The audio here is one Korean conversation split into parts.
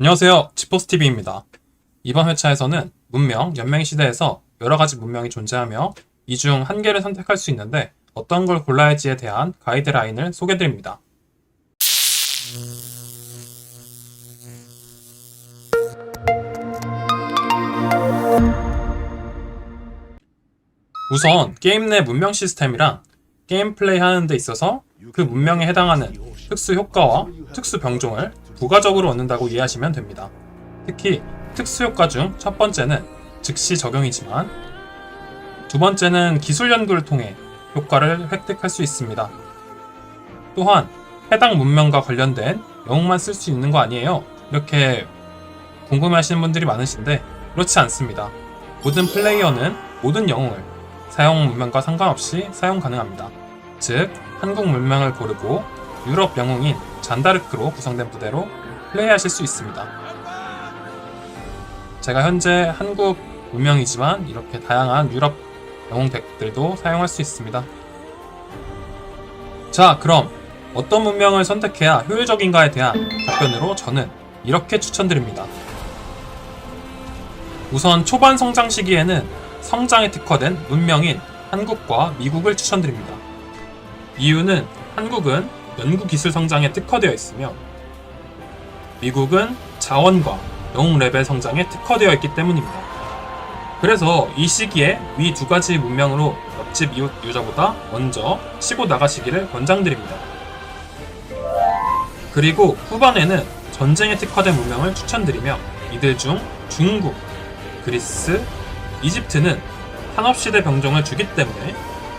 안녕하세요. 지포스TV입니다. 이번 회차에서는 문명, 연맹 시대에서 여러 가지 문명이 존재하며 이 중 한 개를 선택할 수 있는데 어떤 걸 골라야 할지에 대한 가이드라인을 소개드립니다. 우선 게임 내 문명 시스템이랑 게임 플레이 하는 데 있어서 그 문명에 해당하는 특수 효과와 특수 병종을 부가적으로 얻는다고 이해하시면 됩니다. 특히 특수 효과 중 첫 번째는 즉시 적용이지만 두 번째는 기술 연구를 통해 효과를 획득할 수 있습니다. 또한 해당 문명과 관련된 영웅만 쓸 수 있는 거 아니에요? 이렇게 궁금해하시는 분들이 많으신데 그렇지 않습니다. 모든 플레이어는 모든 영웅을 사용 문명과 상관없이 사용 가능합니다. 즉 한국 문명을 고르고 유럽 영웅인 잔다르크로 구성된 부대로 플레이하실 수 있습니다. 제가 현재 한국 문명이지만 이렇게 다양한 유럽 영웅 덱들도 사용할 수 있습니다. 자, 그럼 어떤 문명을 선택해야 효율적인가에 대한 답변으로 저는 이렇게 추천드립니다. 우선 초반 성장 시기에는 성장에 특화된 문명인 한국과 미국을 추천드립니다. 이유는 한국은 연구 기술 성장에 특화되어 있으며 미국은 자원과 영웅 레벨 성장에 특화되어 있기 때문입니다. 그래서 이 시기에 위 두 가지 문명으로 옆집 이웃 유저보다 먼저 치고 나가시기를 권장드립니다. 그리고 후반에는 전쟁에 특화된 문명을 추천드리며 이들 중 중국, 그리스, 이집트는 산업시대 병종을 주기 때문에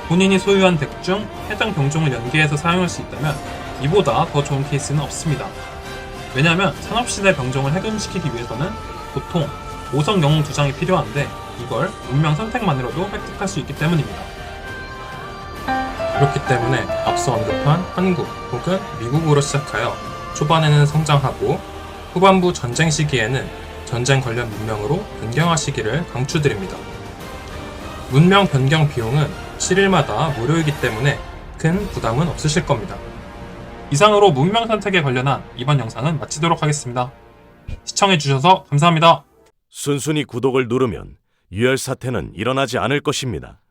본인이 소유한 덱 중 해당 병종을 연계해서 사용할 수 있다면 이보다 더 좋은 케이스는 없습니다. 왜냐하면 산업시대 병종을 해금시키기 위해서는 보통 5성 영웅 두 장이 필요한데 이걸 운명 선택만으로도 획득할 수 있기 때문입니다. 그렇기 때문에 앞서 언급한 한국 혹은 미국으로 시작하여 초반에는 성장하고 후반부 전쟁 시기에는 전쟁 관련 문명으로 변경하시기를 강추드립니다. 문명 변경 비용은 7일마다 무료이기 때문에 큰 부담은 없으실 겁니다. 이상으로 문명 선택에 관련한 이번 영상은 마치도록 하겠습니다. 시청해주셔서 감사합니다. 순순히 구독을 누르면 유혈 사태는 일어나지 않을 것입니다.